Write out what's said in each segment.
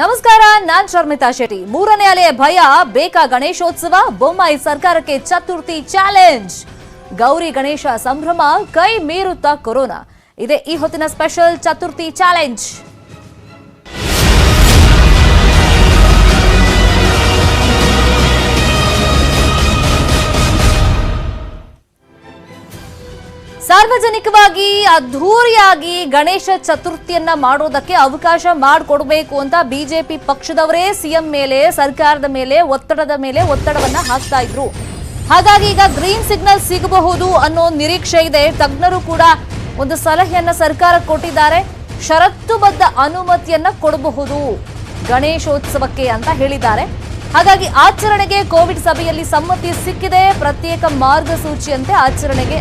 ನಮಸ್ಕಾರ, ನಾನ್ ಶರ್ಮಿತಾ ಶೆಟ್ಟಿ. ಮೂರನೇ ಅಲೆಯ ಭಯ, ಬೇಕಾ ಗಣೇಶೋತ್ಸವ, ಬೊಮ್ಮಾಯಿ ಸರ್ಕಾರಕ್ಕೆ ಚತುರ್ಥಿ ಚಾಲೆಂಜ್. ಗೌರಿ ಗಣೇಶ ಸಂಭ್ರಮ, ಕೈ ಮೀರುತ್ತಾ ಕೊರೋನಾ. ಇದೆ ಈ ಹೊತ್ತಿನ ಸ್ಪೆಷಲ್ ಚತುರ್ಥಿ ಚಾಲೆಂಜ್. ಸಾರ್ವಜನಿಕವಾಗಿ ಅದ್ಧೂರಿಯಾಗಿ ಗಣೇಶ ಚತುರ್ಥಿಯನ್ನ ಮಾಡೋದಕ್ಕೆ ಅವಕಾಶ ಮಾಡಿಕೊಡ್ಬೇಕು ಅಂತ ಬಿಜೆಪಿ ಪಕ್ಷದವರೇ ಸಿಎಂ ಮೇಲೆ, ಸರ್ಕಾರದ ಮೇಲೆ, ಒತ್ತಡದ ಮೇಲೆ ಒತ್ತಡವನ್ನ ಹಾಕ್ತಾ ಇದ್ರು. ಹಾಗಾಗಿ ಈಗ ಗ್ರೀನ್ ಸಿಗ್ನಲ್ ಸಿಗಬಹುದು ಅನ್ನೋ ನಿರೀಕ್ಷೆ ಇದೆ. ತಜ್ಞರು ಕೂಡ ಒಂದು ಸಲಹೆಯನ್ನ ಸರ್ಕಾರ ಕೊಟ್ಟಿದ್ದಾರೆ. ಷರತ್ತುಬದ್ಧ ಅನುಮತಿಯನ್ನ ಕೊಡಬಹುದು ಗಣೇಶೋತ್ಸವಕ್ಕೆ ಅಂತ ಹೇಳಿದ್ದಾರೆ. ಹಾಗಾಗಿ ಆಚರಣೆಗೆ ಕೋವಿಡ್ ಸಭೆಯಲ್ಲಿ ಸಮ್ಮತಿ ಸಿಕ್ಕಿದೆ. ಪ್ರತ್ಯೇಕ ಮಾರ್ಗಸೂಚಿಯಂತೆ ಆಚರಣೆಗೆ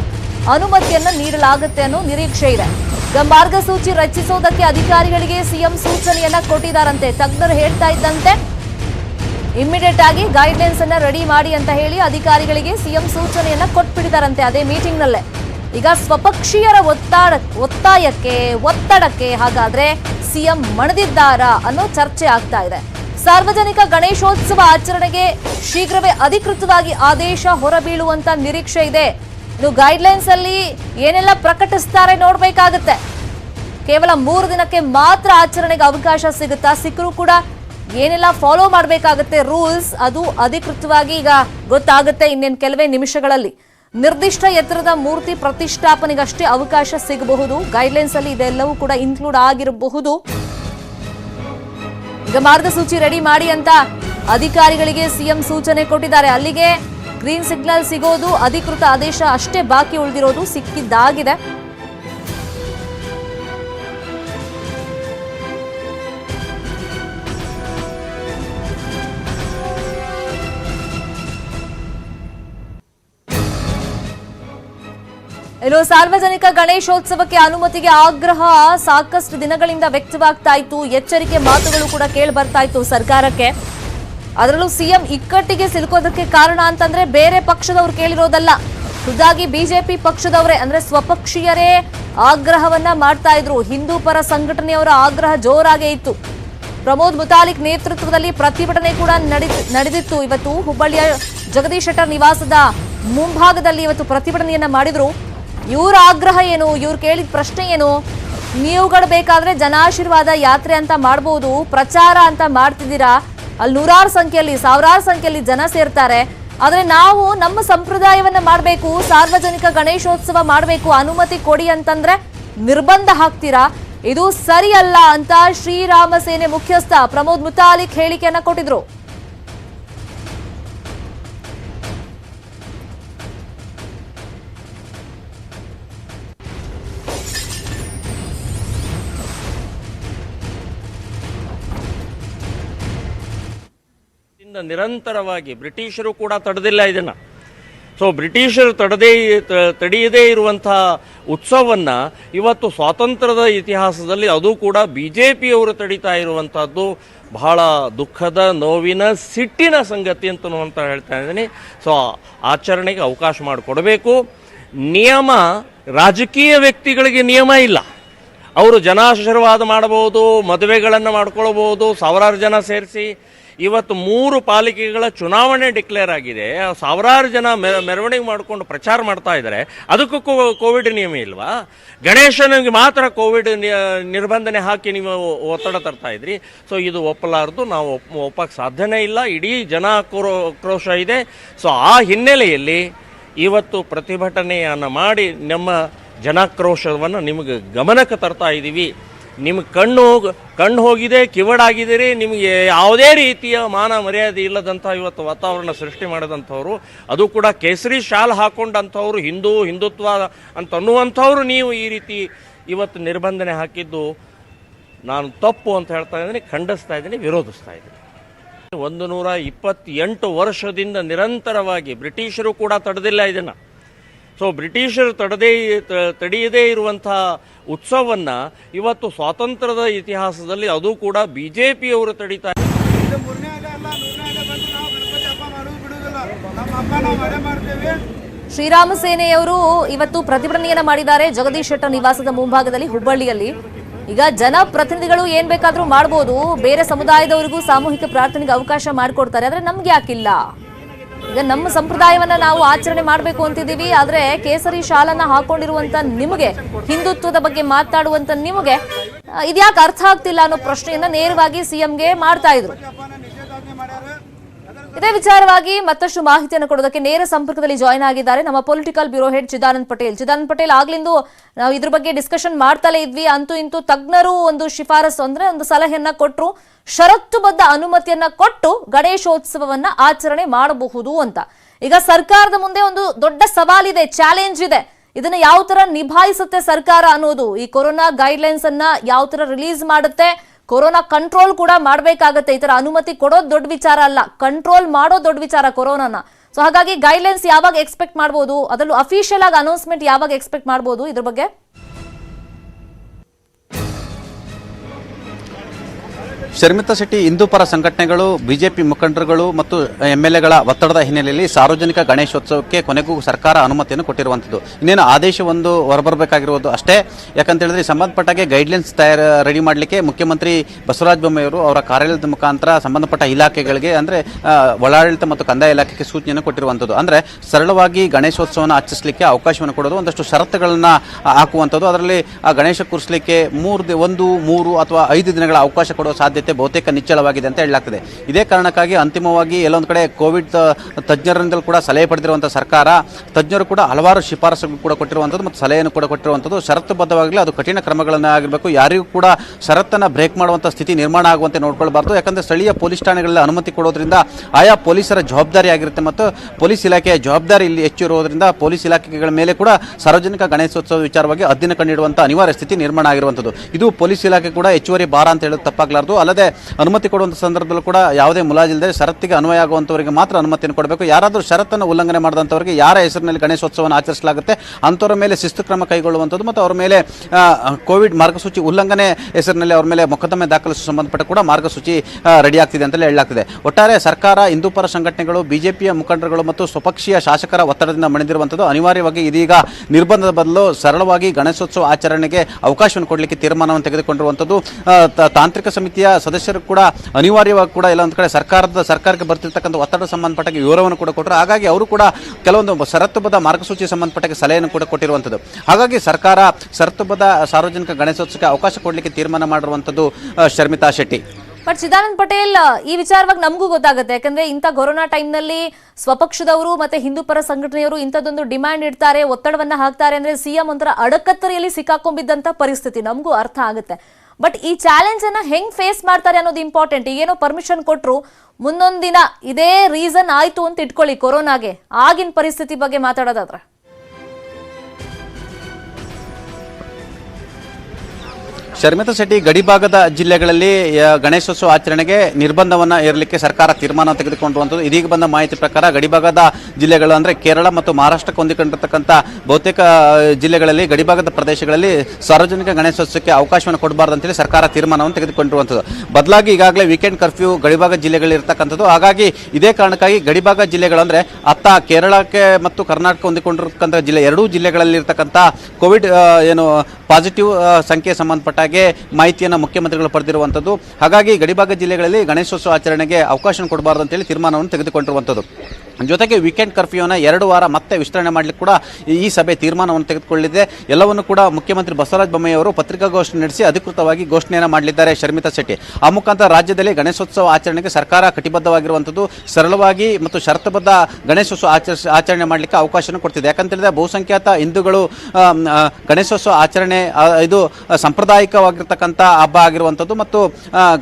ಅನುಮತಿಯನ್ನ ನೀಡಲಾಗುತ್ತೆ ಅನ್ನೋ ನಿರೀಕ್ಷೆ ಇದೆ. ಮಾರ್ಗಸೂಚಿ ರಚಿಸೋದಕ್ಕೆ ಅಧಿಕಾರಿಗಳಿಗೆ ಸಿಎಂ ಸೂಚನೆಯನ್ನ ಕೊಟ್ಟಿದ್ದಾರಂತೆ ತಜ್ಞರು ಹೇಳ್ತಾ ಇದ್ದಂತೆ, ಇಮ್ಮಿಡಿಯೇಟ್ ಆಗಿ ಗೈಡ್ಲೈನ್ಸ್ ಅನ್ನ ರೆಡಿ ಮಾಡಿ ಅಂತ ಹೇಳಿ ಅಧಿಕಾರಿಗಳಿಗೆ ಸಿಎಂ ಸೂಚನೆಯನ್ನ ಕೊಟ್ಬಿಟ್ಟಿದ್ದಾರಂತೆ ಅದೇ ಮೀಟಿಂಗ್ ನಲ್ಲೇ ಈಗ ಸ್ವಪಕ್ಷೀಯರ ಒತ್ತಾಡ, ಒತ್ತಾಯಕ್ಕೆ, ಒತ್ತಡಕ್ಕೆ ಹಾಗಾದ್ರೆ ಸಿಎಂ ಮಣದಿದ್ದಾರಾ ಅನ್ನೋ ಚರ್ಚೆ ಆಗ್ತಾ ಇದೆ. ಸಾರ್ವಜನಿಕ ಗಣೇಶೋತ್ಸವ ಆಚರಣೆಗೆ ಶೀಘ್ರವೇ ಅಧಿಕೃತವಾಗಿ ಆದೇಶ ಹೊರಬೀಳುವಂತ ನಿರೀಕ್ಷೆ ಇದೆ. ಇನ್ನು ಗೈಡ್ಲೈನ್ಸ್ ಅಲ್ಲಿ ಏನೆಲ್ಲ ಪ್ರಕಟಿಸ್ತಾರೆ ನೋಡ್ಬೇಕಾಗತ್ತೆ. ಕೇವಲ ಮೂರು ದಿನಕ್ಕೆ ಮಾತ್ರ ಆಚರಣೆಗೆ ಅವಕಾಶ ಸಿಗುತ್ತಾ? ಸಿಕ್ಕರೂ ಕೂಡ ಏನೆಲ್ಲ ಫಾಲೋ ಮಾಡಬೇಕಾಗುತ್ತೆ? ರೂಲ್ಸ್ ಅದು ಅಧಿಕೃತವಾಗಿ ಈಗ ಗೊತ್ತಾಗುತ್ತೆ ಇನ್ನೇನು ಕೆಲವೇ ನಿಮಿಷಗಳಲ್ಲಿ. ನಿರ್ದಿಷ್ಟ ಎತ್ತರದ ಮೂರ್ತಿ ಪ್ರತಿಷ್ಠಾಪನೆಗಷ್ಟೇ ಅವಕಾಶ ಸಿಗಬಹುದು. ಗೈಡ್ಲೈನ್ಸ್ ಅಲ್ಲಿ ಇದೆಲ್ಲವೂ ಕೂಡ ಇನ್ಕ್ಲೂಡ್ ಆಗಿರಬಹುದು. ಈಗ ಮಾರ್ಗಸೂಚಿ ರೆಡಿ ಮಾಡಿ ಅಂತ ಅಧಿಕಾರಿಗಳಿಗೆ ಸಿಎಂ ಸೂಚನೆ ಕೊಟ್ಟಿದ್ದಾರೆ. ಅಲ್ಲಿಗೆ ಗ್ರೀನ್ ಸಿಗ್ನಲ್ ಸಿಗೋದು, ಅಧಿಕೃತ ಆದೇಶ ಅಷ್ಟೇ ಬಾಕಿ ಉಳಿದಿರೋದು ಸಿಕ್ಕಿದ್ದಾಗಿದೆ. ಇನ್ನು ಸಾರ್ವಜನಿಕ ಗಣೇಶೋತ್ಸವಕ್ಕೆ ಅನುಮತಿಗೆ ಆಗ್ರಹ ಸಾಕಷ್ಟು ದಿನಗಳಿಂದ ವ್ಯಕ್ತವಾಗ್ತಾ ಇತ್ತು. ಎಚ್ಚರಿಕೆ ಮಾತುಗಳು ಕೂಡ ಕೇಳಿ ಬರ್ತಾ ಇತ್ತು ಸರ್ಕಾರಕ್ಕೆ. ಅದರಲ್ಲೂ ಸಿಎಂ ಇಕ್ಕಟ್ಟಿಗೆ ಸಿಲುಕೋದಕ್ಕೆ ಕಾರಣ ಅಂತಂದ್ರೆ ಬೇರೆ ಪಕ್ಷದವ್ರು ಕೇಳಿರೋದಲ್ಲ. ಖುದ್ದಾಗಿ ಬಿಜೆಪಿ ಪಕ್ಷದವರೇ, ಅಂದ್ರೆ ಸ್ವಪಕ್ಷೀಯರೇ ಆಗ್ರಹವನ್ನ ಮಾಡ್ತಾ ಇದ್ರು. ಹಿಂದೂ ಪರ ಸಂಘಟನೆಯವರ ಆಗ್ರಹ ಜೋರಾಗೇ ಇತ್ತು. ಪ್ರಮೋದ್ ಮುತಾಲಿಕ್ ನೇತೃತ್ವದಲ್ಲಿ ಪ್ರತಿಭಟನೆ ಕೂಡ ನಡೆದ- ನಡೆದಿತ್ತು. ಇವತ್ತು ಹುಬ್ಬಳ್ಳಿಯ ಜಗದೀಶ್ ಶೆಟ್ಟರ್ ನಿವಾಸದ ಮುಂಭಾಗದಲ್ಲಿ ಇವತ್ತು ಪ್ರತಿಭಟನೆಯನ್ನ ಮಾಡಿದ್ರು. ಇವ್ರ ಆಗ್ರಹ ಏನು? ಇವ್ರು ಕೇಳಿದ ಪ್ರಶ್ನೆ ಏನು? ನೀವುಗಳು ಬೇಕಾದ್ರೆ ಜನಾಶೀರ್ವಾದ ಯಾತ್ರೆ ಅಂತ ಮಾಡ್ಬೋದು, ಪ್ರಚಾರ ಅಂತ ಮಾಡ್ತಿದ್ದೀರಾ? ಅಲ್ಲಿ ನೂರಾರು ಸಂಖ್ಯೆಯಲ್ಲಿ, ಸಾವಿರಾರು ಸಂಖ್ಯೆಯಲ್ಲಿ ಜನ ಸೇರ್ತಾರೆ. ಆದರೆ ನಾವು ನಮ್ಮ ಸಂಪ್ರದಾಯವನ್ನ ಮಾಡಬೇಕು, ಸಾರ್ವಜನಿಕ ಗಣೇಶೋತ್ಸವ ಮಾಡಬೇಕು, ಅನುಮತಿ ಕೊಡಿ ಅಂತಂದ್ರೆ ನಿರ್ಬಂಧ ಹಾಕ್ತೀರಾ? ಇದು ಸರಿಯಲ್ಲ ಅಂತ ಶ್ರೀರಾಮ ಸೇನೆ ಮುಖ್ಯಸ್ಥ ಪ್ರಮೋದ್ ಮುತಾಲಿಕ್ ಹೇಳಿಕೆಯನ್ನ ಕೊಟ್ಟಿದ್ರು. ನಿರಂತರವಾಗಿ ಬ್ರಿಟಿಷರು ಕೂಡ ತಡೆದಿಲ್ಲ ಇದನ್ನು. ಸೊ ಬ್ರಿಟಿಷರು ತಡದೇ, ತಡೆಯದೇ ಇರುವಂತಹ ಉತ್ಸವವನ್ನು ಇವತ್ತು ಸ್ವಾತಂತ್ರ್ಯದ ಇತಿಹಾಸದಲ್ಲಿ ಅದು ಕೂಡ ಬಿ ಜೆ ಪಿಯವರು ತಡೀತಾ ಇರುವಂಥದ್ದು ಬಹಳ ದುಃಖದ ನೋವಿನ ಸಿಟ್ಟಿನ ಸಂಗತಿ ಅಂತ ಅಂತ ಹೇಳ್ತಾ ಇದ್ದೀನಿ. ಸೊ ಆಚರಣೆಗೆ ಅವಕಾಶ ಮಾಡಿಕೊಡಬೇಕು. ನಿಯಮ, ರಾಜಕೀಯ ವ್ಯಕ್ತಿಗಳಿಗೆ ನಿಯಮ ಇಲ್ಲ. ಅವರು ಜನಾಶೀರ್ವಾದ ಮಾಡಬಹುದು, ಮದುವೆಗಳನ್ನು ಮಾಡ್ಕೊಳ್ಬೋದು ಸಾವಿರಾರು ಜನ ಸೇರಿಸಿ ಇವತ್ತು ಮೂರು ಪಾಲಿಕೆಗಳ ಚುನಾವಣೆ ಡಿಕ್ಲೇರ್ ಆಗಿದೆ. ಸಾವಿರಾರು ಜನ ಮೆರ- ಮೆರವಣಿಗೆ ಮಾಡಿಕೊಂಡು ಪ್ರಚಾರ ಮಾಡ್ತಾ ಇದ್ದಾರೆ. ಅದಕ್ಕೂ ಕೋವಿಡ್ ನಿಯಮ ಇಲ್ವಾ? ಗಣೇಶನಿಗೆ ಮಾತ್ರ ಕೋವಿಡ್ ನಿರ್ಬಂಧನೆ ಹಾಕಿ ನೀವು ಒತ್ತಡ ತರ್ತಾ ಇದ್ರಿ. ಸೊ ಇದು ಒಪ್ಪಲಾರದು, ನಾವು ಒಪ್ ಒಪ್ಪಕ್ಕೆ ಸಾಧ್ಯನೇ ಇಲ್ಲ. ಇಡೀ ಜನ ಆಕ್ರೋಶ ಇದೆ. ಸೊ ಆ ಹಿನ್ನೆಲೆಯಲ್ಲಿ ಇವತ್ತು ಪ್ರತಿಭಟನೆಯನ್ನು ಮಾಡಿ ನಮ್ಮ ಜನಾಕ್ರೋಶವನ್ನು ನಿಮಗೆ ಗಮನಕ್ಕೆ ತರ್ತಾ ಇದ್ದೀವಿ ನಿಮಗೆ ಕಣ್ಣು ಕಣ್ಣು ಹೋಗಿದೆ, ಕಿವಡಾಗಿದ್ದೀರಿ, ನಿಮಗೆ ಯಾವುದೇ ರೀತಿಯ ಮಾನ ಮರ್ಯಾದೆ ಇಲ್ಲದಂಥ ಇವತ್ತು ವಾತಾವರಣ ಸೃಷ್ಟಿ ಮಾಡಿದಂಥವ್ರು, ಅದು ಕೂಡ ಕೇಸರಿ ಶಾಲ್ ಹಾಕೊಂಡಂಥವ್ರು, ಹಿಂದೂ ಹಿಂದುತ್ವ ಅಂತ ಅನ್ನುವಂಥವ್ರು ನೀವು ಈ ರೀತಿ ಇವತ್ತು ನಿರ್ಬಂಧನೆ ಹಾಕಿದ್ದು. ನಾನು ತಪ್ಪು ಅಂತ ಹೇಳ್ತಾ ಇದ್ದೀನಿ, ಖಂಡಿಸ್ತಾ ಇದ್ದೀನಿ, ವಿರೋಧಿಸ್ತಾ ಇದ್ದೀನಿ. ಒಂದು ನೂರ ಇಪ್ಪತ್ತೆಂಟು ವರ್ಷದಿಂದ ನಿರಂತರವಾಗಿ ಬ್ರಿಟಿಷರು ಕೂಡ ತಡೆದಿಲ್ಲ ಇದನ್ನ. ಸೊ ಬ್ರಿಟಿಷರು ತಡದೇ ತ- ತಡೆಯದೇ ಇರುವಂತಹ ಉತ್ಸವವನ್ನು ಇವತ್ತು ಸ್ವಾತಂತ್ರ್ಯದ ಇತಿಹಾಸದಲ್ಲಿ ಅದು ಕೂಡ ಬಿ ಜೆ ಪಿಯವರು ತಡೀತಾ ಇದು ಮೂರನೇ ಅಲೆ ಅಲ್ಲ ನೂರನೇ ಅಲೆ ಬಂದು ನಾವು ಗಣಪತಿ ಹಬ್ಬ ಮಾಡೋದು ಬಿಡುವುದಿಲ್ಲ. ನಮ್ಮ ಹಬ್ಬ ನಾವು ಮಾಡೇ ಮಾಡ್ತೇವೆ. ಶ್ರೀರಾಮ ಸೇನೆಯವರು ಇವತ್ತು ಪ್ರತಿಭಟನೆಯನ್ನ ಮಾಡಿದ್ದಾರೆ. ಜಗದೀಶ್ ಶೆಟ್ಟರ್ ನಿವಾಸದ ಮುಂಭಾಗದಲ್ಲಿ ಹುಬ್ಬಳ್ಳಿಯಲ್ಲಿ. ಈಗ ಜನಪ್ರತಿನಿಧಿಗಳು ಏನ್ ಬೇಕಾದ್ರೂ ಮಾಡ್ಬೋದು. ಬೇರೆ ಸಮುದಾಯದವರಿಗೂ ಸಾಮೂಹಿಕ ಪ್ರಾರ್ಥನೆಗೆ ಅವಕಾಶ ಮಾಡಿಕೊಡ್ತಾರೆ. ಆದ್ರೆ ನಮ್ಗೆ ಯಾಕಿಲ್ಲ? ಈಗ ನಮ್ಮ ಸಂಪ್ರದಾಯವನ್ನ ನಾವು ಆಚರಣೆ ಮಾಡಬೇಕು ಅಂತಿದ್ದೀವಿ, ಆದ್ರೆ ಕೇಸರಿ ಶಾಲನ್ನ ಹಾಕೊಂಡಿರುವಂತ ನಿಮಗೆ, ಹಿಂದುತ್ವದ ಬಗ್ಗೆ ಮಾತಾಡುವಂತ ನಿಮಗೆ ಇದ್ಯಾಕೆ ಅರ್ಥ ಆಗ್ತಿಲ್ಲ ಅನ್ನೋ ಪ್ರಶ್ನೆಯನ್ನ ನೇರವಾಗಿ ಸಿಎಂಗೆ ಮಾಡ್ತಾ ಇದ್ರು. ಇದೇ ವಿಚಾರವಾಗಿ ಮತ್ತಷ್ಟು ಮಾಹಿತಿಯನ್ನು ಕೊಡೋದಕ್ಕೆ ನೇರ ಸಂಪರ್ಕದಲ್ಲಿ ಜಾಯ್ನ್ ಆಗಿದ್ದಾರೆ ನಮ್ಮ political bureau head Chidanand Patel. Chidanand Patel, ಆಗ್ಲಿಂದು ನಾವು ಇದ್ರ ಬಗ್ಗೆ ಡಿಸ್ಕಷನ್ ಮಾಡ್ತಲೇ ಇದ್ವಿ. ಅಂತೂ ಇಂತೂ ತಜ್ಞರು ಒಂದು ಶಿಫಾರಸು ಅಂದ್ರೆ ಒಂದು ಸಲಹೆಯನ್ನ ಕೊಟ್ಟರು ಷರತ್ತುಬದ್ಧ ಅನುಮತಿಯನ್ನ ಕೊಟ್ಟು ಗಣೇಶೋತ್ಸವವನ್ನ ಆಚರಣೆ ಮಾಡಬಹುದು ಅಂತ. ಈಗ ಸರ್ಕಾರದ ಮುಂದೆ ಒಂದು ದೊಡ್ಡ ಸವಾಲಿದೆ ಚಾಲೆಂಜ್ ಇದೆ. ಇದನ್ನ ಯಾವ ತರ ನಿಭಾಯಿಸುತ್ತೆ ಸರ್ಕಾರ ಅನ್ನೋದು. ಈ ಕೊರೋನಾ ಗೈಡ್ಲೈನ್ಸ್ ಅನ್ನ ಯಾವ ತರ ರಿಲೀಸ್ ಮಾಡುತ್ತೆ? ಕೊರೋನಾ ಕಂಟ್ರೋಲ್ ಕೂಡ ಮಾಡಬೇಕಾಗತ್ತೆ. ಈ ತರ ಅನುಮತಿ ಕೊಡೋದು ದೊಡ್ಡ ವಿಚಾರ ಅಲ್ಲ. ಕಂಟ್ರೋಲ್ ಮಾಡೋ ದೊಡ್ಡ ವಿಚಾರ ಕೊರೋನಾನ. ಸೊ ಹಾಗಾಗಿ ಗೈಡ್ಲೈನ್ಸ್ ಯಾವಾಗ ಎಕ್ಸ್ಪೆಕ್ಟ್ ಮಾಡ್ಬೋದು? ಅದರಲ್ಲೂ ಅಫಿಷಿಯಲ್ ಆಗಿ ಅನೌನ್ಸ್ಮೆಂಟ್ ಯಾವಾಗ ಎಕ್ಸ್ಪೆಕ್ಟ್ ಮಾಡ್ಬೋದು? ಇದ್ರ ಬಗ್ಗೆ? ಶರ್ಮಿತಾ ಶೆಟ್ಟಿ ಹಿಂದೂ ಪರ ಸಂಘಟನೆಗಳು, ಬಿಜೆಪಿ ಮುಖಂಡರುಗಳು ಮತ್ತು ಎಂ ಎಲ್ ಎಗಳ ಒತ್ತಡದ ಹಿನ್ನೆಲೆಯಲ್ಲಿ ಸಾರ್ವಜನಿಕ ಗಣೇಶೋತ್ಸವಕ್ಕೆ ಕೊನೆಗೂ ಸರ್ಕಾರ ಅನುಮತಿಯನ್ನು ಕೊಟ್ಟಿರುವಂಥದ್ದು. ಇನ್ನೇನು ಆದೇಶ ಒಂದು ಹೊರಬರಬೇಕಾಗಿರುವುದು ಅಷ್ಟೇ. ಯಾಕಂತ ಹೇಳಿದ್ರೆ ಸಂಬಂಧಪಟ್ಟಾಗೆ ಗೈಡ್ಲೈನ್ಸ್ ತಯಾರು ರೆಡಿ ಮಾಡಲಿಕ್ಕೆ ಮುಖ್ಯಮಂತ್ರಿ ಬಸವರಾಜ ಬೊಮ್ಮೆಯವರು ಅವರ ಕಾರ್ಯಾಲಯದ ಮುಖಾಂತರ ಸಂಬಂಧಪಟ್ಟ ಇಲಾಖೆಗಳಿಗೆ, ಅಂದರೆ ಒಳಾಡಳಿತ ಮತ್ತು ಕಂದಾಯ ಇಲಾಖೆಗೆ ಸೂಚನೆಯನ್ನು ಕೊಟ್ಟಿರುವಂಥದ್ದು. ಅಂದರೆ, ಸರಳವಾಗಿ ಗಣೇಶೋತ್ಸವವನ್ನು ಆಚರಿಸಲಿಕ್ಕೆ ಅವಕಾಶವನ್ನು ಕೊಡೋದು, ಒಂದಷ್ಟು ಷರತ್ತುಗಳನ್ನು ಹಾಕುವಂಥದ್ದು. ಅದರಲ್ಲಿ ಆ ಗಣೇಶ ಕೂರಿಸಲಿಕ್ಕೆ ಮೂರು ಒಂದು, ಮೂರು ಅಥವಾ ಐದು ದಿನಗಳ ಅವಕಾಶ ಕೊಡುವ ಸಾಧ್ಯತೆ ಬಹುತೇಕ ನಿಚ್ಚಳವಾಗಿದೆ ಅಂತ ಹೇಳಲಾಗ್ತದೆ. ಇದೇ ಕಾರಣಕ್ಕಾಗಿ ಅಂತಿಮವಾಗಿ ಎಲ್ಲೊಂದು ಕಡೆ ಕೋವಿಡ್ ತಜ್ಞರಿಂದಲೂ ಕೂಡ ಸಲಹೆ ಪಡೆದಿರುವಂಥ ಸರ್ಕಾರ, ತಜ್ಞರು ಕೂಡ ಹಲವಾರು ಶಿಫಾರಸುಗಳು ಕೂಡ ಕೊಟ್ಟಿರುವಂಥದ್ದು ಮತ್ತು ಸಲಹೆಯನ್ನು ಕೂಡ ಕೊಟ್ಟಿರುವಂಥದ್ದು ಷರತ್ತುಬದ್ಧವಾಗಲಿ ಅದು ಕಠಿಣ ಕ್ರಮಗಳನ್ನು ಆಗಿರಬೇಕು. ಯಾರಿಗೂ ಕೂಡ ಷರತ್ತನ್ನು ಬ್ರೇಕ್ ಮಾಡುವಂಥ ಸ್ಥಿತಿ ನಿರ್ಮಾಣ ಆಗುವಂತೆ ನೋಡ್ಕೊಳ್ಬಾರ್ದು. ಯಾಕಂದರೆ ಸ್ಥಳೀಯ ಪೊಲೀಸ್ ಠಾಣೆಗಳಲ್ಲಿ ಅನುಮತಿ ಕೊಡೋದ್ರಿಂದ ಆಯಾ ಪೊಲೀಸರ ಜವಾಬ್ದಾರಿ ಆಗಿರುತ್ತೆ ಮತ್ತು ಪೊಲೀಸ್ ಇಲಾಖೆಯ ಜವಾಬ್ದಾರಿ ಇಲ್ಲಿ ಹೆಚ್ಚು ಇರುವುದರಿಂದ ಪೊಲೀಸ್ ಇಲಾಖೆಗಳ ಮೇಲೆ ಕೂಡ ಸಾರ್ವಜನಿಕ ಗಣೇಶೋತ್ಸವ ವಿಚಾರವಾಗಿ ಅಧ್ಯಯನ ಕಂಡಿಡುವಂಥ ಅನಿವಾರ್ಯ ಸ್ಥಿತಿ ನಿರ್ಮಾಣ ಆಗಿರುವಂಥದ್ದು ಇದು ಪೊಲೀಸ್ ಇಲಾಖೆ ಕೂಡ ಹೆಚ್ಚುವರಿ ಭಾರ ಅಂತ ಹೇಳೋದು ತಪ್ಪಾಗಲಾರದು. ಅಲ್ಲದೆ ಅನುಮತಿ ಕೊಡುವಂಥ ಸಂದರ್ಭದಲ್ಲೂ ಕೂಡ ಯಾವುದೇ ಮುಲಾಜಿಲ್ಲದೆ ಷರತ್ತಿಗೆ ಅನ್ವಯ ಆಗುವಂಥವರಿಗೆ ಮಾತ್ರ ಅನುಮತಿಯನ್ನು ಕೊಡಬೇಕು. ಯಾರಾದರೂ ಷರತ್ತನ್ನು ಉಲ್ಲಂಘನೆ ಮಾಡಿದಂಥವರಿಗೆ ಯಾರ ಹೆಸರಿನಲ್ಲಿ ಗಣೇಶೋತ್ಸವವನ್ನು ಆಚರಿಸಲಾಗುತ್ತೆ? ಅಂಥವ್ರ ಮೇಲೆ ಶಿಸ್ತು ಕ್ರಮ ಕೈಗೊಳ್ಳುವಂಥದ್ದು ಮತ್ತು ಅವರ ಮೇಲೆ ಕೋವಿಡ್ ಮಾರ್ಗಸೂಚಿ ಉಲ್ಲಂಘನೆ ಹೆಸರಿನಲ್ಲಿ ಅವರ ಮೇಲೆ ಮೊಕದ್ದಮೆ ದಾಖಲಿಸುವ ಸಂಬಂಧಪಟ್ಟ ಕೂಡ ಮಾರ್ಗಸೂಚಿ ರೆಡಿ ಆಗ್ತಿದೆ ಅಂತಲೇ ಹೇಳಲಾಗ್ತಿದೆ. ಒಟ್ಟಾರೆ ಸರ್ಕಾರ ಹಿಂದೂ ಪರ ಸಂಘಟನೆಗಳು, ಬಿಜೆಪಿಯ ಮುಖಂಡರುಗಳು ಮತ್ತು ಸ್ವಪಕ್ಷೀಯ ಶಾಸಕರ ಒತ್ತಡದಿಂದ ಮಣಿದಿರುವಂಥದ್ದು ಅನಿವಾರ್ಯವಾಗಿ ಇದೀಗ ನಿರ್ಬಂಧದ ಬದಲು ಸರಳವಾಗಿ ಗಣೇಶೋತ್ಸವ ಆಚರಣೆಗೆ ಅವಕಾಶವನ್ನು ಕೊಡಲಿಕ್ಕೆ ತೀರ್ಮಾನವನ್ನು ತೆಗೆದುಕೊಂಡಿರುವಂಥದ್ದು ತಾಂತ್ರಿಕ ಸಮಿತಿಯ ಸದಸ್ಯರು ಕೂಡ ಅನಿವಾರ್ಯವಾಗಿ ಕೂಡ ಎಲ್ಲ ಒಂದು ಕಡೆ ಸರ್ಕಾರದ ಸರ್ಕಾರಕ್ಕೆ ಬರ್ತಿರ್ತಕ್ಕಂಥ ಒತ್ತಡ ಸಂಬಂಧಪಟ್ಟ ವಿವರವನ್ನು ಕೂಡ ಕೊಟ್ಟರು. ಹಾಗಾಗಿ ಅವರು ಕೂಡ ಕೆಲವೊಂದು ಷರತ್ತುಬದ್ಧ ಮಾರ್ಗಸೂಚಿ ಸಂಬಂಧಪಟ್ಟ ಸಲಹೆಯನ್ನು ಕೂಡ ಕೊಟ್ಟಿರುವಂಥದ್ದು. ಹಾಗಾಗಿ ಸರ್ಕಾರ ಷರತ್ತುಬದ್ಧ ಸಾರ್ವಜನಿಕ ಗಣೇಶೋತ್ಸವಕ್ಕೆ ಅವಕಾಶ ಕೊಡಲಿಕ್ಕೆ ತೀರ್ಮಾನ ಮಾಡಿರುವಂಥದ್ದು ಶರ್ಮಿತಾ ಶೆಟ್ಟಿ. ಬಟ್ ಚಿದಾನಂದ್ ಪಟೇಲ್ ಈ ವಿಚಾರವಾಗಿ ನಮಗೂ ಗೊತ್ತಾಗುತ್ತೆ. ಯಾಕಂದ್ರೆ ಇಂಥ ಕೊರೋನಾ ಟೈಮ್ನಲ್ಲಿ ಸ್ವಪಕ್ಷದವರು ಮತ್ತೆ ಹಿಂದೂ ಪರ ಸಂಘಟನೆಯವರು ಇಂಥದ್ದೊಂದು ಡಿಮ್ಯಾಂಡ್ ಇಡ್ತಾರೆ, ಒತ್ತಡವನ್ನ ಹಾಕ್ತಾರೆ ಅಂದ್ರೆ ಸಿಎಂ ಒಂಥರ ಅಡಕತ್ತರಿಯಲ್ಲಿ ಸಿಕ್ಕಾಕೊಂಡಿದ್ದಂತ ಪರಿಸ್ಥಿತಿ ನಮಗೂ ಅರ್ಥ ಆಗುತ್ತೆ. ಬಟ್ ಈ ಚಾಲೆಂಜ್ ಅನ್ನ ಹೆಂಗ್ ಫೇಸ್ ಮಾಡ್ತಾರೆ ಅನ್ನೋದು ಇಂಪಾರ್ಟೆಂಟ್ ಏನೋ ಪರ್ಮಿಷನ್ ಕೊಟ್ಟರು ಮುಂದೊಂದು ದಿನ ಇದೇ ರೀಸನ್ ಆಯ್ತು ಅಂತ ಇಟ್ಕೊಳ್ಳಿ ಕೊರೋನಾಗೆ. ಆಗಿನ ಪರಿಸ್ಥಿತಿ ಬಗ್ಗೆ ಮಾತಾಡೋದಾದ್ರೆ. ಶರ್ಮಿತಾ ಶೆಟ್ಟಿ ಗಡಿಭಾಗದ ಜಿಲ್ಲೆಗಳಲ್ಲಿ ಗಣೇಶೋತ್ಸವ ಆಚರಣೆಗೆ ನಿರ್ಬಂಧವನ್ನು ಏರಲಿಕ್ಕೆ ಸರ್ಕಾರ ತೀರ್ಮಾನ ತೆಗೆದುಕೊಂಡಿರುವಂಥದ್ದು ಇದೀಗ ಬಂದ ಮಾಹಿತಿ ಪ್ರಕಾರ ಗಡಿಭಾಗದ ಜಿಲ್ಲೆಗಳು ಅಂದರೆ ಕೇರಳ ಮತ್ತು ಮಹಾರಾಷ್ಟ್ರಕ್ಕೆ ಹೊಂದಿಕೊಂಡಿರ್ತಕ್ಕಂಥ ಬಹುತೇಕ ಜಿಲ್ಲೆಗಳಲ್ಲಿ, ಗಡಿಭಾಗದ ಪ್ರದೇಶಗಳಲ್ಲಿ ಸಾರ್ವಜನಿಕ ಗಣೇಶೋತ್ಸವಕ್ಕೆ ಅವಕಾಶವನ್ನು ಕೊಡಬಾರ್ದು ಅಂತೇಳಿ ಸರ್ಕಾರ ತೀರ್ಮಾನವನ್ನು ತೆಗೆದುಕೊಂಡಿರುವಂಥದ್ದು. ಬದಲಾಗಿ ಈಗಾಗಲೇ ವೀಕೆಂಡ್ ಕರ್ಫ್ಯೂ ಗಡಿಭಾಗ ಜಿಲ್ಲೆಗಳಿರ್ತಕ್ಕಂಥದ್ದು ಹಾಗಾಗಿ ಇದೇ ಕಾರಣಕ್ಕಾಗಿ ಗಡಿಭಾಗ ಜಿಲ್ಲೆಗಳು ಅಂದರೆ ಅತ್ತ ಕೇರಳಕ್ಕೆ ಮತ್ತು ಕರ್ನಾಟಕ ಹೊಂದಿಕೊಂಡಿರ್ತಕ್ಕಂಥ ಜಿಲ್ಲೆ ಎರಡೂ ಜಿಲ್ಲೆಗಳಲ್ಲಿ ಇರ್ತಕ್ಕಂಥ ಕೋವಿಡ್ ಏನು ಪಾಸಿಟಿವ್ ಸಂಖ್ಯೆ ಸಂಖ್ಯೆ ಸಂಬಂಧಪಟ್ಟಾಗೆ ಮಾಹಿತಿಯನ್ನು ಮುಖ್ಯಮಂತ್ರಿಗಳು ಪಡೆದಿರುವಂಥದ್ದು ಹಾಗಾಗಿ ಗಡಿಭಾಗ ಜಿಲ್ಲೆಗಳಲ್ಲಿ ಗಣೇಶೋತ್ಸವ ಆಚರಣೆಗೆ ಅವಕಾಶ ಕೊಡಬಾರ್ದು ಅಂತೇಳಿ ತೀರ್ಮಾನವನ್ನು ತೆಗೆದುಕೊಂಡಿರುವಂಥದ್ದು ಜೊತೆಗೆ ವೀಕೆಂಡ್ ಕರ್ಫ್ಯೂನ ಎರಡು ವಾರ ಮತ್ತೆ ವಿಸ್ತರಣೆ ಮಾಡಲಿಕ್ಕೆ ಕೂಡ ಈ- ಸಭೆ ತೀರ್ಮಾನವನ್ನು ತೆಗೆದುಕೊಳ್ಳಿದೆ ಎಲ್ಲವನ್ನು ಕೂಡ ಮುಖ್ಯಮಂತ್ರಿ ಬಸವರಾಜ ಬೊಮ್ಮಾಯಿ ಅವರು ಪತ್ರಿಕಾಗೋಷ್ಠಿ ನಡೆಸಿ ಅಧಿಕೃತವಾಗಿ ಘೋಷಣೆಯನ್ನು ಮಾಡಲಿದ್ದಾರೆ ಶರ್ಮಿತಾ ಶೆಟ್ಟಿ. ಆ ಮುಖಾಂತರ ರಾಜ್ಯದಲ್ಲಿ ಗಣೇಶೋತ್ಸವ ಆಚರಣೆಗೆ ಸರ್ಕಾರ ಕಟಿಬದ್ಧವಾಗಿರುವಂಥದ್ದು ಸರಳವಾಗಿ ಮತ್ತು ಷರತ್ತುಬದ್ಧ ಗಣೇಶೋತ್ಸವ ಆಚರಣೆ ಮಾಡಲಿಕ್ಕೆ ಅವಕಾಶವನ್ನು ಕೊಡ್ತಿದೆ. ಯಾಕಂತೇಳಿದ್ರೆ ಬಹುಸಂಖ್ಯಾತ ಹಿಂದೂಗಳು ಗಣೇಶೋತ್ಸವ ಆಚರಣೆ ಇದು ಆ, ಸಾಂಪ್ರದಾಯಿಕವಾಗಿರ್ತಕ್ಕಂಥ ಹಬ್ಬ ಆಗಿರುವಂಥದ್ದು ಮತ್ತು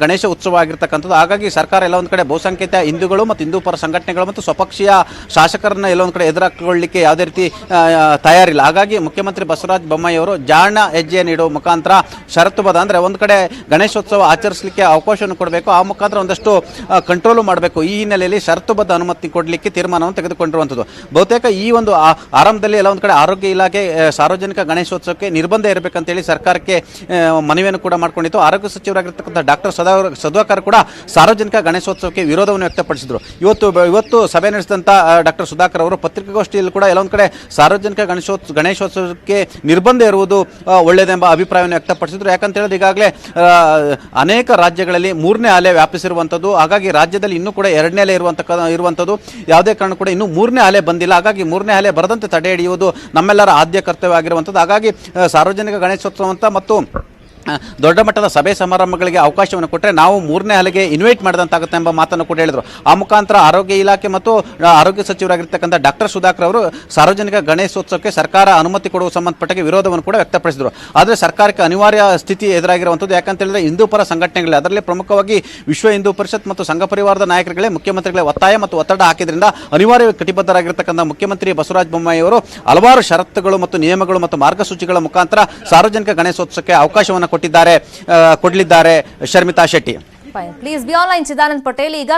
ಗಣೇಶ ಉತ್ಸವ ಆಗಿರ್ತಕ್ಕಂಥದ್ದು. ಹಾಗಾಗಿ ಸರ್ಕಾರ ಎಲ್ಲ ಒಂದು ಕಡೆ ಬಹುಸಂಖ್ಯಾತ ಹಿಂದೂಗಳು ಮತ್ತು ಹಿಂದೂ ಪರ ಸಂಘಟನೆಗಳು ಮತ್ತು ಸ್ವಪಕ್ಷೀಯ ಶಾಸಕರನ್ನ ಎಲ್ಲ ಒಂದು ಕಡೆ ಎದುರಾಕೊಳ್ಳಿಕ್ಕೆ ಯಾವುದೇ ರೀತಿ ತಯಾರಿಲ್ಲ. ಹಾಗಾಗಿ ಮುಖ್ಯಮಂತ್ರಿ ಬಸವರಾಜ ಬೊಮ್ಮಾಯಿ ಅವರು ಜಾಣ ಹೆಜ್ಜೆ ನೀಡುವ ಮುಖಾಂತರ ಷರತ್ತುಬದ್ಧ ಅಂದರೆ ಒಂದು ಕಡೆ ಗಣೇಶೋತ್ಸವ ಆಚರಿಸಲಿಕ್ಕೆ ಅವಕಾಶವನ್ನು ಕೊಡಬೇಕು. ಆ ಮುಖಾಂತರ ಒಂದಷ್ಟು ಕಂಟ್ರೋಲು ಮಾಡಬೇಕು. ಈ ಹಿನ್ನೆಲೆಯಲ್ಲಿ ಷರತ್ತುಬದ್ಧ ಅನುಮತಿ ಕೊಡಲಿಕ್ಕೆ ತೀರ್ಮಾನವನ್ನು ತೆಗೆದುಕೊಂಡಿರುವಂಥದ್ದು. ಬಹುತೇಕ ಈ ಒಂದು ಆರಂಭದಲ್ಲಿ ಎಲ್ಲ ಒಂದು ಕಡೆ ಆರೋಗ್ಯ ಇಲಾಖೆ ಸಾರ್ವಜನಿಕ ಗಣೇಶೋತ್ಸವಕ್ಕೆ ನಿರ್ಬಂಧ ಇರಬೇಕಂತೇಳಿ ಸರ್ಕಾರಕ್ಕೆ ಮನವಿಯನ್ನು ಕೂಡ ಮಾಡಿಕೊಂಡಿತ್ತು. ಆರೋಗ್ಯ ಸಚಿವರಾಗಿರ್ತಕ್ಕಂಥ ಡಾಕ್ಟರ್ ಸದಾ ಸದ್ವಾಕರ್ ಕೂಡ ಸಾರ್ವಜನಿಕ ಗಣೇಶೋತ್ಸವಕ್ಕೆ ವಿರೋಧವನ್ನು ವ್ಯಕ್ತಪಡಿಸಿದ್ರು. ಇವತ್ತು ಇವತ್ತು ಸಭೆ ನಡೆಸಿದಂಥ ಡಾಕ್ಟರ್ ಸುಧಾಕರ್ ಅವರು ಪತ್ರಿಕಾಗೋಷ್ಠಿಯಲ್ಲಿ ಕೂಡ ಎಲ್ಲೊಂದು ಕಡೆ ಸಾರ್ವಜನಿಕ ಗಣೇಶೋತ್ಸವ ಗಣೇಶೋತ್ಸವಕ್ಕೆ ನಿರ್ಬಂಧ ಇರುವುದು ಒಳ್ಳೆಯದೆಂಬ ಅಭಿಪ್ರಾಯವನ್ನು ವ್ಯಕ್ತಪಡಿಸಿದ್ರು. ಯಾಕಂತ ಹೇಳಿದ್ರೆ ಈಗಾಗಲೇ ಅನೇಕ ರಾಜ್ಯಗಳಲ್ಲಿ ಮೂರನೇ ಅಲೆ ವ್ಯಾಪಿಸಿರುವಂಥದ್ದು. ಹಾಗಾಗಿ ರಾಜ್ಯದಲ್ಲಿ ಇನ್ನೂ ಕೂಡ ಎರಡನೇ ಅಲೆ ಇರುವಂಥ ಇರುವಂಥದ್ದು. ಯಾವುದೇ ಕಾರಣ ಕೂಡ ಇನ್ನೂ ಮೂರನೇ ಅಲೆ ಬಂದಿಲ್ಲ. ಹಾಗಾಗಿ ಮೂರನೇ ಅಲೆ ಬರದಂತೆ ತಡೆ ಹಿಡಿಯುವುದು ನಮ್ಮೆಲ್ಲರ ಆದ್ಯ ಕರ್ತವ್ಯ ಆಗಿರುವಂಥದ್ದು. ಹಾಗಾಗಿ ಸಾರ್ವಜನಿಕ ಗಣೇಶೋತ್ಸವ ಅಂತ ಮತ್ತು ದೊಡ್ಡ ಮಟ್ಟದ ಸಭೆ ಸಮಾರಂಭಗಳಿಗೆ ಅವಕಾಶವನ್ನು ಕೊಟ್ಟರೆ ನಾವು ಮೂರನೇ ಅಲೆಗೆ ಇನ್ವೈಟ್ ಮಾಡಿದಂತಾಗುತ್ತೆ ಎಂಬ ಮಾತನ್ನು ಕೂಡ ಹೇಳಿದರು. ಆ ಮುಖಾಂತರ ಆರೋಗ್ಯ ಇಲಾಖೆ ಮತ್ತು ಆರೋಗ್ಯ ಸಚಿವರಾಗಿರ್ತಕ್ಕಂಥ ಡಾಕ್ಟರ್ ಸುಧಾಕರ್ ಅವರು ಸಾರ್ವಜನಿಕ ಗಣೇಶೋತ್ಸವಕ್ಕೆ ಸರ್ಕಾರ ಅನುಮತಿ ಕೊಡುವ ಸಂಬಂಧಪಟ್ಟಿಗೆ ವಿರೋಧವನ್ನು ಕೂಡ ವ್ಯಕ್ತಪಡಿಸಿದರು. ಆದರೆ ಸರ್ಕಾರಕ್ಕೆ ಅನಿವಾರ್ಯ ಸ್ಥಿತಿ ಎದುರಾಗಿರುವಂಥದ್ದು ಯಾಕಂತ ಹೇಳಿದ್ರೆ ಹಿಂದೂ ಪರ ಸಂಘಟನೆಗಳೇ ಅದರಲ್ಲಿ ಪ್ರಮುಖವಾಗಿ ವಿಶ್ವ ಹಿಂದೂ ಪರಿಷತ್ ಮತ್ತು ಸಂಘ ಪರಿವಾರದ ನಾಯಕರುಗಳೇ ಮುಖ್ಯಮಂತ್ರಿಗಳೇ ಒತ್ತಾಯ ಮತ್ತು ಒತ್ತಡ ಹಾಕಿದ್ರಿಂದ ಅನಿವಾರ್ಯ ಕಟಿಬದ್ಧರಾಗಿರ್ತಕ್ಕಂಥ ಮುಖ್ಯಮಂತ್ರಿ ಬಸವರಾಜ ಬೊಮ್ಮಾಯಿ ಅವರು ಹಲವಾರು ಷರತ್ತುಗಳು ಮತ್ತು ನಿಯಮಗಳು ಮತ್ತು ಮಾರ್ಗಸೂಚಿಗಳ ಮುಖಾಂತರ ಸಾರ್ವಜನಿಕ ಗಣೇಶೋತ್ಸವಕ್ಕೆ ಅವಕಾಶವನ್ನು ಕೊಟ್ಟಿದ್ದಾರೆ ಕೊಡ್ಲಿದ್ದಾರೆ Sharmita Shetty. Please be online Chidanand Patel ಈಗ